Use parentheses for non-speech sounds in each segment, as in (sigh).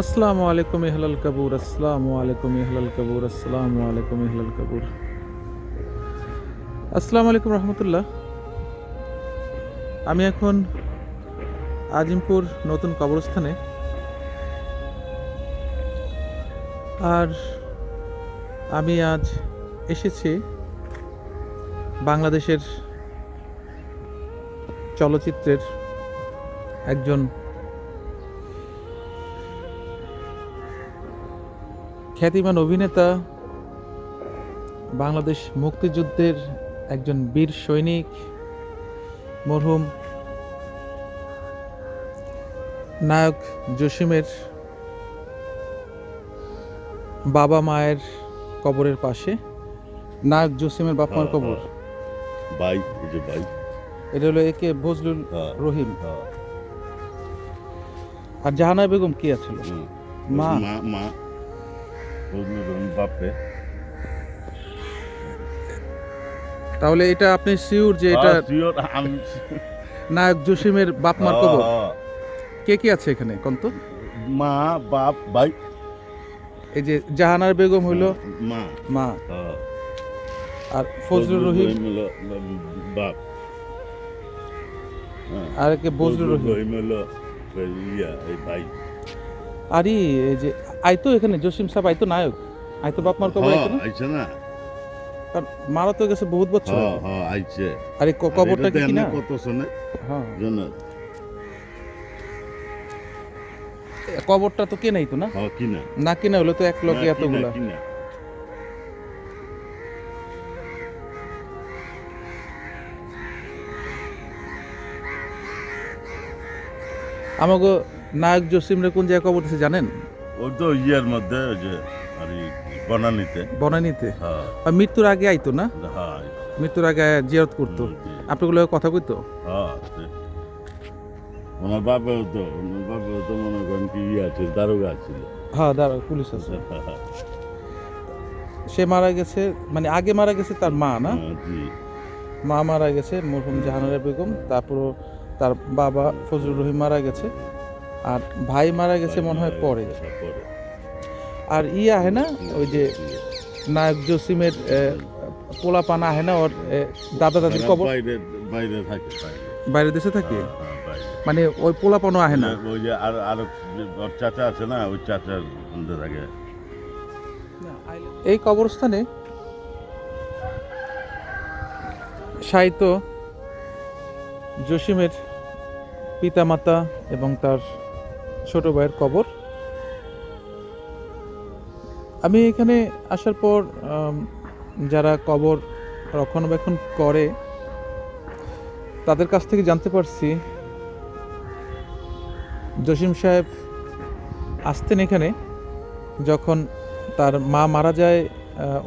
আসসালামু আলাইকুম ইহলাল কাবুর, আসসালামু আলাইকুম ইহলাল কাবুর, আসসালামু আলাইকুম ইহলাল কাবুর। আসসালামু আলাইকুম রহমতুল্লাহ। আমি এখন আজিমপুর নতুন কবরস্থানে। আর আমি আজ এসেছি বাংলাদেশের চলচ্চিত্রের একজন খ্যাতিমান অভিনেতা বাংলাদেশ মুক্তিযুদ্ধের একজন বীর সৈনিক মরহুম নায়ক জসিমের বাবা মায়ের কবরের পাশে। নায়ক জসিমের বাপ মার হ্যাঁ, কবর। বাই এই যে বাই। এটা হলো একে বজলুল হ্যাঁ, রহিম। হ্যাঁ, আর জাহানা বেগম কি আছিল। মা মা। মা বাপে তাহলে এটা আপনি শিওর যে এটা হ্যাঁ, নায়ক জসিমের বাপ মার কবর? হ্যাঁ, কে আছে এখানে কন্ত? মা বাপ ভাই। এই যে জাহানার বেগম হইল মা। মা। হ্যাঁ, আর ফজলুর রহিম? বাপ। হ্যাঁ, আর একে বজলুর রহিম? হলো ভাই। আর এই যে আইতো এখানে জসিম সাহেব আইতো নায়ক। আইতো বাপ মার কবর আইতো না? হ্যাঁ, আইছে না। কারণ মারা তো গেছে বহুত বছর হ্যাঁ। হ্যাঁ আইছে। আরে কবরটা কি না কত শুনে হ্যাঁ। জন কবরটা তো কে নাই তো না? হ্যাঁ কিনা। না কিনা হলো তো এক লগে এতগুলা। কিনা। আমাকে নায়ক জসিম রে কোন জায়গায় কবর দিছে জানেন? ওই তো ইয়ের মধ্যে ওই যে আর বনানিতে। বনানীতে? হ্যাঁ। আর মৃত্যুর আগে আইতো না? হ্যাঁ। মৃত্যুর আগে জিয়ারত করতো। আপনাগুলো কথা কইতো? হ্যাঁ ওনার বাপেও তো ওনার বাপেও তো মনে করেন কি ইয়ে আছে দারোগা ছিল। হ্যাঁ দারোগা পুলিশ আছে। (laughs) সে মারা গেছে মানে আগে মারা গেছে তার মা না? হ্যাঁ, মা মারা গেছে মরহুম জাহানারা বেগম তারপর তার বাবা ফজলুর রহিম মারা গেছে আর ভাই মারা গেছে মনে হয় পরে। আর ই আহে না ওই যে নায়ক জসিমের পোলা পানা আহে না ওর দাদা দাদির কবর? বাইরে থাকে বাইরে। দেশে থাকে? হ্যাঁ, হ্যাঁ। মানে ওই পোলা পানো আহে না? ওই যে আর আর ওর চাচা আছে না ওই চাচার থাকে। এই কবরস্থানে সাহিত্য জসিমের পিতামাতা এবং তার ছোট ভাইয়ের কবর। আমি এখানে আসার পর যারা কবর রক্ষণাবেক্ষণ করে, তাদের কাছ থেকে জানতে পারছি জসিম সাহেব আসতেন এখানে যখন তার মা মারা যায়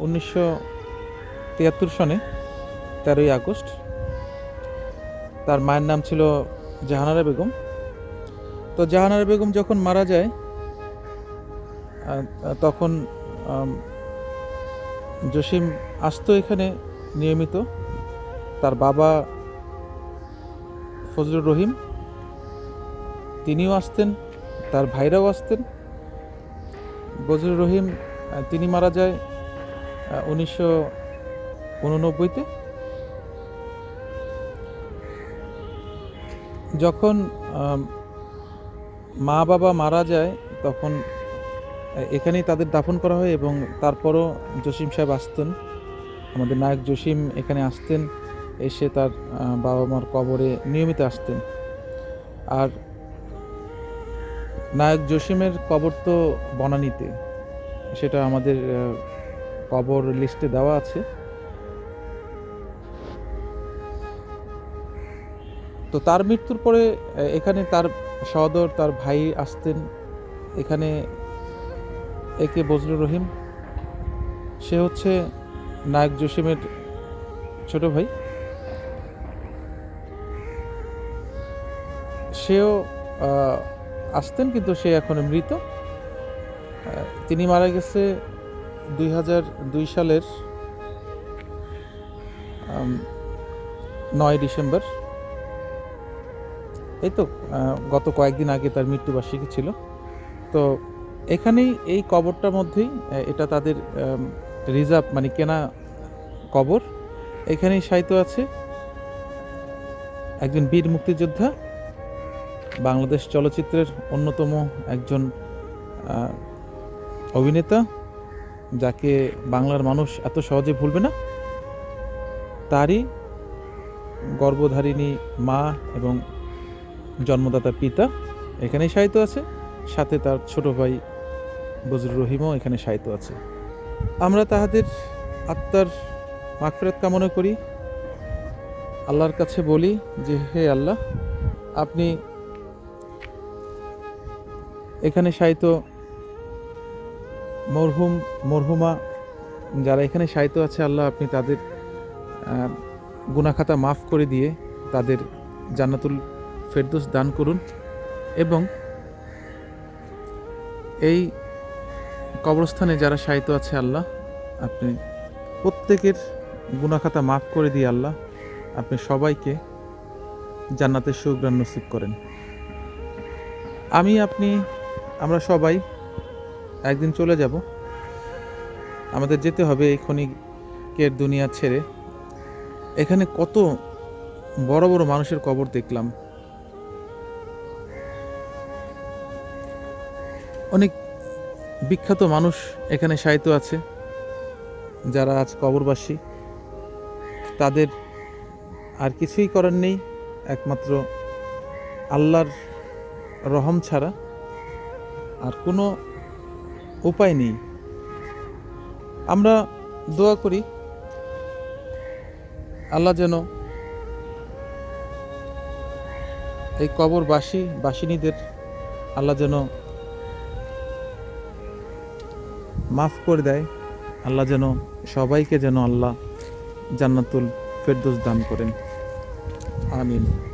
উনিশশো তিয়াত্তর সনে, তেরোই আগস্ট। তার মায়ের নাম ছিল জাহানারা বেগম। তো জাহানারা বেগম যখন মারা যায় তখন জসিম আসতো এখানে নিয়মিত। তার বাবা ফজলুর রহিম, তিনিও আসতেন, তার ভাইরাও আসতেন। বজরুর রহিম তিনি মারা যায় উনিশশো উননব্বইতে। যখন মা বাবা মারা যায়, তখন এখানেই তাদের দাফন করা হয় এবং তারপরও জসিম সাহেব আসতেন। আমাদের নায়ক জসিম এখানে আসতেন, এসে তার বাবা মার কবরে নিয়মিত আসতেন। আর নায়ক জসিমের কবর তো বনানীতে, সেটা আমাদের কবর লিস্টে দেওয়া আছে। তো তার মৃত্যুর পরে এখানে তার সহদর, তার ভাই আসতেন। এখানে একে বজলুর রহিম। সে হচ্ছে নায়ক জসিমের ছোট ভাই। সেও আসতেন কিন্তু সে এখন মৃত। তিনি মারা গেছে দুই হাজার দুই সালের নয় ডিসেম্বর। এই তো গত কয়েকদিন আগে তার মৃত্যুবার্ষিকী ছিল। তো এখানেই এই কবরটার মধ্যেই এটা তাদের রিজার্ভ মানে কেনা কবর। এখানেই সাহিত্য আছে একজন বীর মুক্তিযোদ্ধা। বাংলাদেশ চলচ্চিত্রের অন্যতম একজন অভিনেতা, যাকে বাংলার মানুষ এত সহজে ভুলবে না। তারই গর্ভধারিণী মা এবং জন্মদাতা পিতা, এখানেই সাহিত্য আছে। সাথে তার ছোট ভাই বজরুর রহিমও এখানে সাহিত্য আছে। আমরা তাহাদের আত্মার মাগফিরাত কামনা করি। আল্লাহর কাছে বলি যে, হে আল্লাহ, আপনি এখানে সাহিত্য মরহুম, মরহুমা যারা এখানে সাহিত্য আছে, আল্লাহ আপনি তাদের গুনাখাতা মাফ করে দিয়ে তাদের জান্নাতুল ফেরদৌস দান করুন এবং এই কবরস্থানে যারা সাহিত্য আছে আল্লাহ, আপনি প্রত্যেকের গুনাখাতা মাফ করে দিয়ে আল্লাহ, আপনি সবাইকে জান্নাতের সুগ্রাণ নসিব করেন। আমি, আপনি, আমরা সবাই একদিন চলে যাব। আমাদের যেতে হবে এই ক্ষণিকের দুনিয়া ছেড়ে। এখানে কত বড় বড় মানুষের কবর দেখলাম। অনেক বিখ্যাত মানুষ এখানে সাহিত্য আছে, যারা আজ কবরবাসী। তাদের আর কিছুই করার নেই, একমাত্র আল্লাহর রহম ছাড়া। আর কোনো উপায় নেই। আমরা দোয়া করি, আল্লাহ যেন এই কবরবাসী, বাসিনীদের আল্লাহ যেন মাফ করে দেয়। আল্লাহ যেন সবাইকে যেন আল্লাহ জান্নাতুল ফেরদোস দান করেন। আমিন।